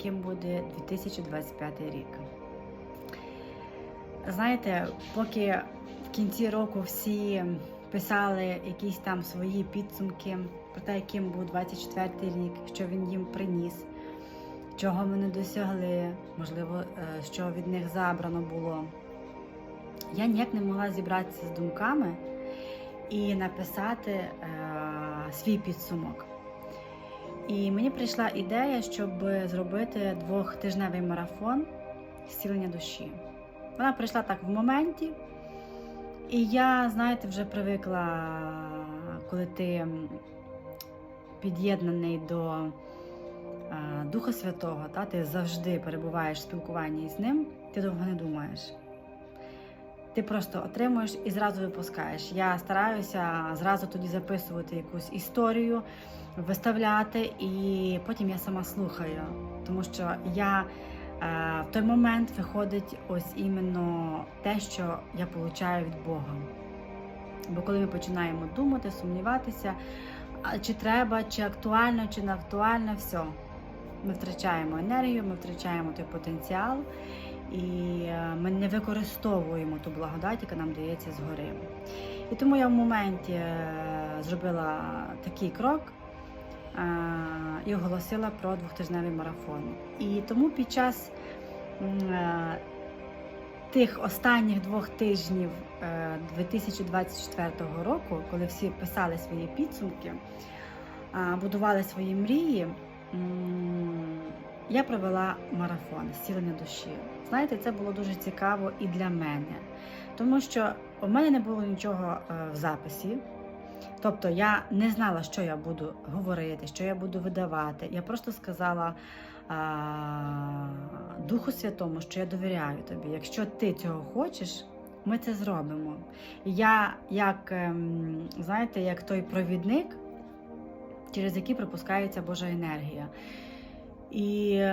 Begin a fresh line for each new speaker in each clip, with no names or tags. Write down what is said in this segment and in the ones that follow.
яким буде 2025 рік. Знаєте, поки в кінці року всі писали якісь там свої підсумки про те, яким був 24 рік, що він їм приніс, чого вони досягли, можливо, е, що від них забрано було. Я ніяк не могла зібратися з думками і написати е, свій підсумок. І мені прийшла ідея, щоб зробити двохтижневий марафон зцілення душі. Вона прийшла так в моменті, і я, знаєте, вже привикла, коли ти під'єднаний до Духа Святого, та, ти завжди перебуваєш в спілкуванні з ним, ти довго не думаєш. Ти просто отримуєш і зразу випускаєш. Я стараюся зразу тоді записувати якусь історію, виставляти, і потім я сама слухаю. Тому що я е, в той момент виходить ось іменно те, що я получаю від Бога. Бо коли ми починаємо думати, сумніватися, чи треба, чи актуально, чи не актуально, все. Ми втрачаємо енергію, ми втрачаємо той потенціал і е, ми не використовуємо ту благодать, яка нам дається згори. І тому я в моменті е, зробила такий крок е, і оголосила про двохтижневий марафон. І тому під час тих останніх двох тижнів е, 2024 року, коли всі писали свої підсумки, будували свої мрії. Я провела марафон зцілення душі. Знаєте, це було дуже цікаво і для мене, тому що у мене не було нічого е, в записі. Тобто я не знала, що я буду говорити, що я буду видавати. Я просто сказала а, Духу Святому, що я довіряю тобі. Якщо ти цього хочеш, ми це зробимо. Я, як ем, знаєте, як той провідник, через який пропускається Божа енергія. І е,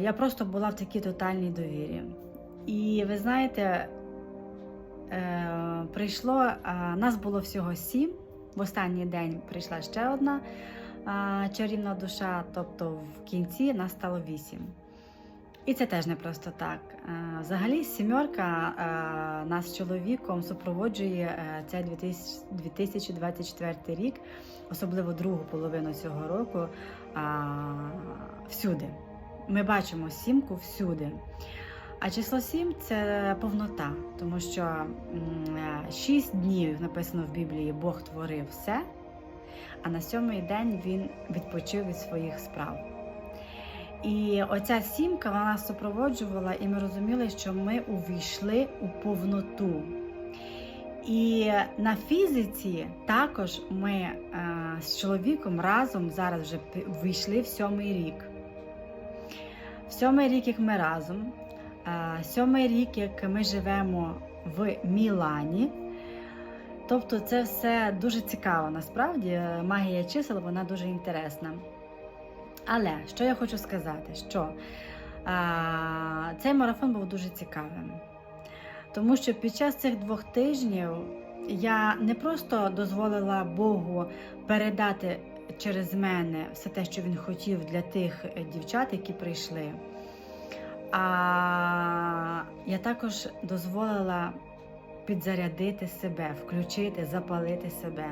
я просто була в такій тотальній довірі. І ви знаєте, е, прийшло, е, нас було всього сім. В останній день прийшла ще одна е, чарівна душа, тобто в кінці нас стало вісім. І це теж не просто так. Е, Взагалі, сімерка е, нас чоловіком супроводжує е, цей 2000 2024 рік, особливо другу половину цього року, а, всюди. Ми бачимо сімку всюди. А число 7 це повнота, тому що м, е, шість днів написано в Біблії Бог творив все, а на сьомий день він відпочив від своїх справ. І оця сімка вона супроводжувала, і ми розуміли, що ми увійшли у повноту. І на фізиці також ми е, з чоловіком разом зараз вже війшли в сьомий рік. В сьомий рік, як ми разом, е, сьомий рік, як ми живемо в Мілані. Тобто це все дуже цікаво насправді. Е, Магія чисел вона дуже інтересна. Але що я хочу сказати, що а, цей марафон був дуже цікавим. Тому що під час цих двох тижнів я не просто дозволила Богу передати через мене все те, що він хотів для тих е, дівчат, які прийшли. А я також дозволила підзарядити себе, включити, запалити себе.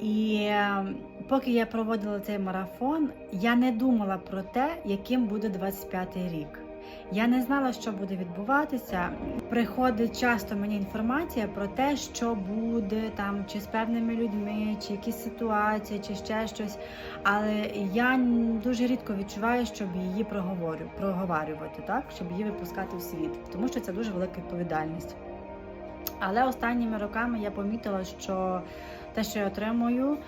І е, поки я проводила цей марафон, я не думала про те, яким буде 25-й рік. Я не знала, що буде відбуватися. Приходить часто мені інформація про те, що буде там, чи з певними людьми, чи якісь ситуації, чи ще щось. Але я дуже рідко відчуваю, щоб її проговорю, проговорювати, так? щоб її випускати в світ, тому що це дуже велика відповідальність. Але останніми роками я помітила, що те, що я отримую,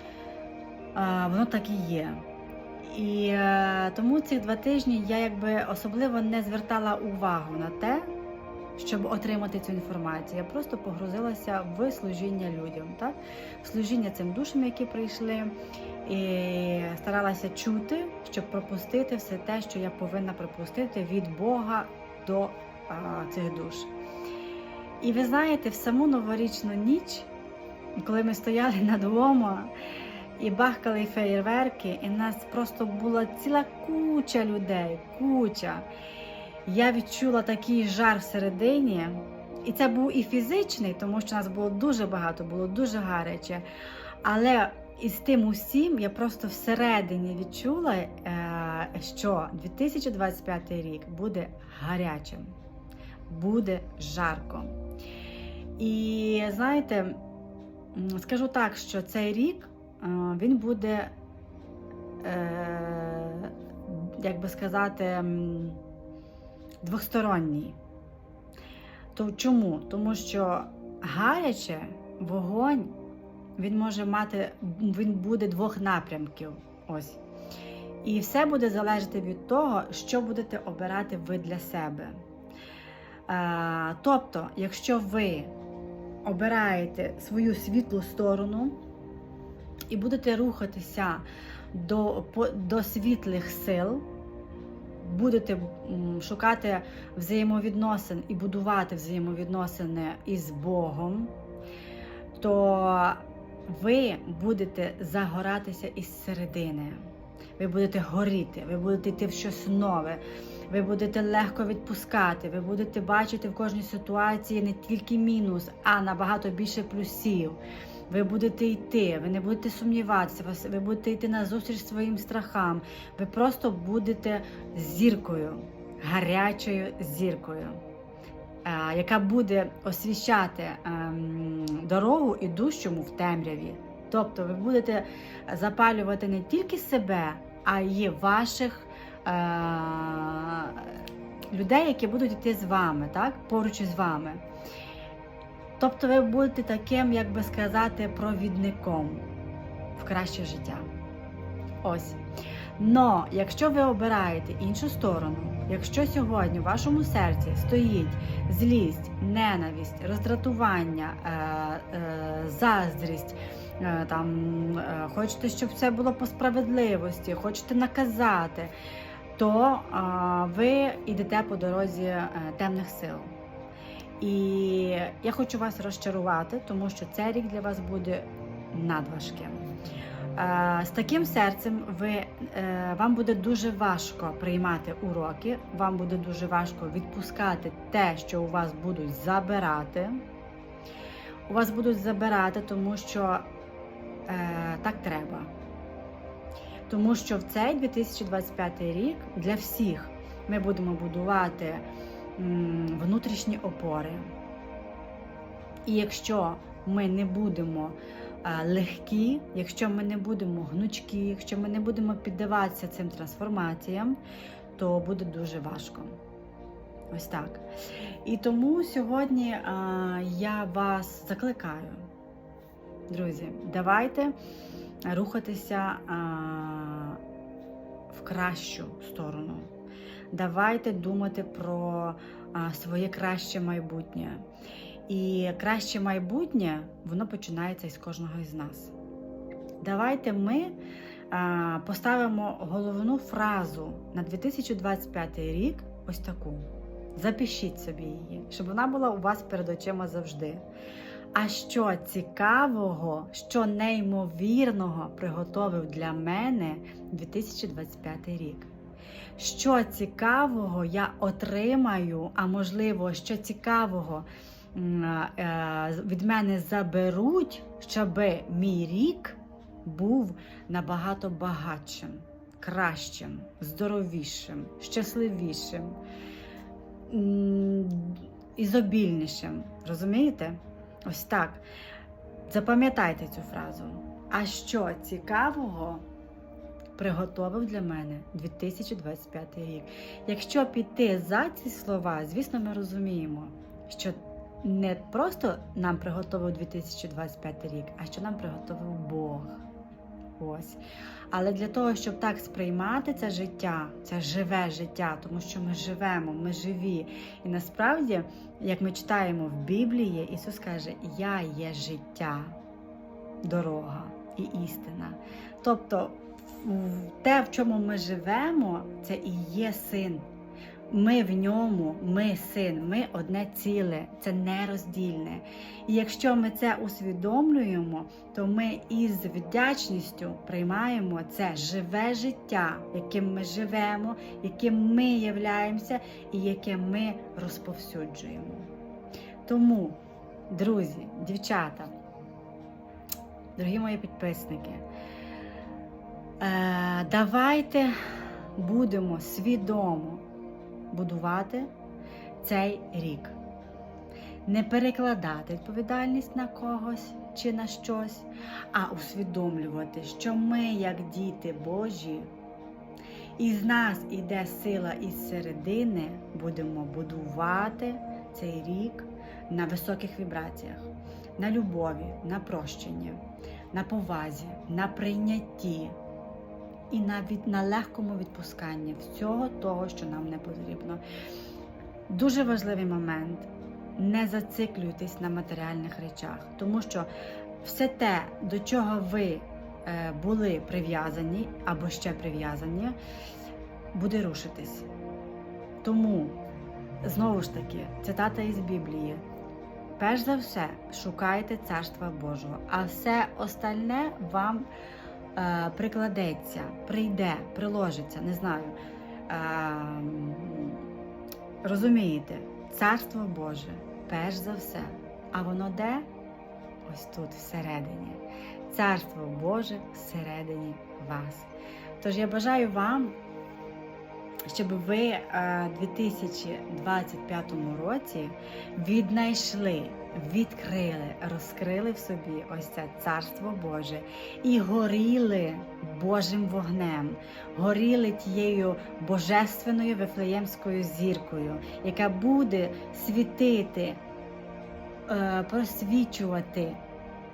воно так і є. І е, тому ці два тижні я якби особливо не звертала увагу на те, щоб отримати цю інформацію. Я просто погрузилася в служіння людям, так? в служіння цим душам, які прийшли, і старалася чути, щоб пропустити все те, що я повинна пропустити від Бога до а, цих душ. І ви знаєте, в саму новорічну ніч, коли ми стояли над Ломо, і бахкали феєрверки, і нас просто була ціла куча людей, куча. Я відчула такий жар всередині. І це був і фізичний, тому що нас було дуже багато, було дуже гаряче. Але із тим усім я просто всередині відчула, е, що 2025 рік буде гарячим, буде жарко. І знаєте, скажу так, що цей рік він буде, е, як би сказати, двосторонній. То чому? Тому що гаряче вогонь він може мати, він буде двох напрямків. Ось. І все буде залежати від того, що будете обирати ви для себе. Е, тобто, якщо ви обираєте свою світлу сторону і будете рухатися до, до світлих сил, будете шукати взаємовідносин і будувати взаємовідносини із Богом, то ви будете загоратися із середини. Ви будете горіти, ви будете йти в щось нове, ви будете легко відпускати, ви будете бачити в кожній ситуації не тільки мінус, а набагато більше плюсів. Ви будете йти, ви не будете сумніватися, ви будете йти на зустріч своїм страхам. Ви просто будете зіркою, гарячою зіркою, е, яка буде освіщати ем, дорогу ідущому в темряві. Тобто ви будете запалювати не тільки себе, а й ваших е, людей, які будуть йти з вами, так? поруч із вами. Тобто ви будете таким, як би сказати, провідником в краще життя. Ось. Но якщо ви обираєте іншу сторону, якщо сьогодні в вашому серці стоїть злість, ненависть, роздратування, е, е, заздрість, е, там, е, хочете, щоб все було по справедливості, хочете наказати, то е, ви йдете по дорозі е, темних сил. І я хочу вас розчарувати, тому що цей рік для вас буде надважким. Е, З таким серцем ви, е, вам буде дуже важко приймати уроки, вам буде дуже важко відпускати те, що у вас будуть забирати. У вас будуть забирати, тому що е, так треба. Тому що в цей 2025 рік для всіх ми будемо будувати внутрішні опори. І якщо ми не будемо е, легкі, якщо ми не будемо гнучкі, якщо ми не будемо піддаватися цим трансформаціям, то буде дуже важко. Ось так. І тому сьогодні е, я вас закликаю, друзі, давайте рухатися е, в кращу сторону. Давайте думати про своє краще майбутнє. І краще майбутнє воно починається із кожного із нас. Давайте ми поставимо головну фразу на 2025 рік ось таку. Запишіть собі її, щоб вона була у вас перед очима завжди. А що цікавого, що неймовірного приготовив для мене 2025 рік? Що цікавого я отримаю, а можливо, що цікавого е, від мене заберуть, щоб мій рік був набагато багатшим, кращим, здоровішим, щасливішим, ізобільнішим. Розумієте? Ось так. Запам'ятайте цю фразу. А що цікавого приготовив для мене 2025 рік? Якщо піти за ці слова, звісно, ми розуміємо, що не просто нам приготовив 2025 рік, а що нам приготовив Бог. Ось. Але для того, щоб так сприймати це життя, це живе життя, тому що ми живемо, ми живі. І насправді, як ми читаємо в Біблії, Ісус каже: Я є життя, дорога і істина. Тобто, те, в чому ми живемо, це і є син Ми в ньому, ми син, ми одне ціле, це нероздільне. І якщо ми це усвідомлюємо, то ми із вдячністю приймаємо це живе життя, яким ми живемо, яким ми являємося і яке ми розповсюджуємо. Тому, друзі, дівчата, дорогі мої підписники, давайте будемо свідомо будувати цей рік. Не перекладати відповідальність на когось чи на щось, а усвідомлювати, що ми, як діти Божі, із нас іде сила із середини, будемо будувати цей рік на високих вібраціях, на любові, на прощенні, на повазі, на прийнятті і на, на легкому відпусканні всього того, що нам не потрібно. Дуже важливий момент. Не зациклюйтесь на матеріальних речах, тому що все те, до чого ви е, були прив'язані або ще прив'язані, буде рушитись. Тому, знову ж таки, цитата із Біблії. Перш за все, шукайте Царства Божого, а все остальне вам прикладеться, прийде, приложиться, не знаю. Е, розумієте, Царство Боже, перш за все. А воно де? Ось тут, всередині. Царство Боже всередині вас. Тож я бажаю вам, щоб ви е, у 2025 році віднайшли, відкрили, розкрили в собі ось це царство Боже і горіли Божим вогнем, горіли тією божественною вифлеємською зіркою, яка буде світити, е, просвічувати,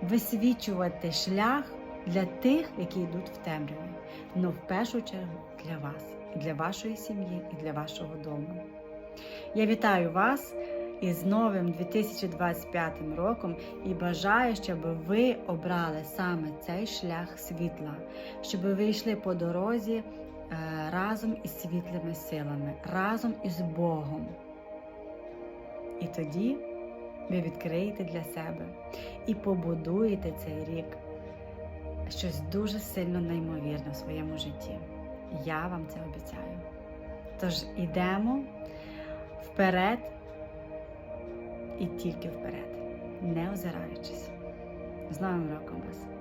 висвічувати шлях для тих, які йдуть в темряві. Ну, в першу чергу для вас, для вашої сім'ї, і для вашого дому. Я вітаю вас із новим 2025 роком і бажаю, щоб ви обрали саме цей шлях світла, щоб ви йшли по дорозі е, разом із світлими силами, разом із Богом. І тоді ви відкриєте для себе і побудуєте цей рік щось дуже сильно неймовірне в своєму житті. Я вам це обіцяю. Тож ідемо вперед і тільки вперед, не озираючись. З Новим роком вас!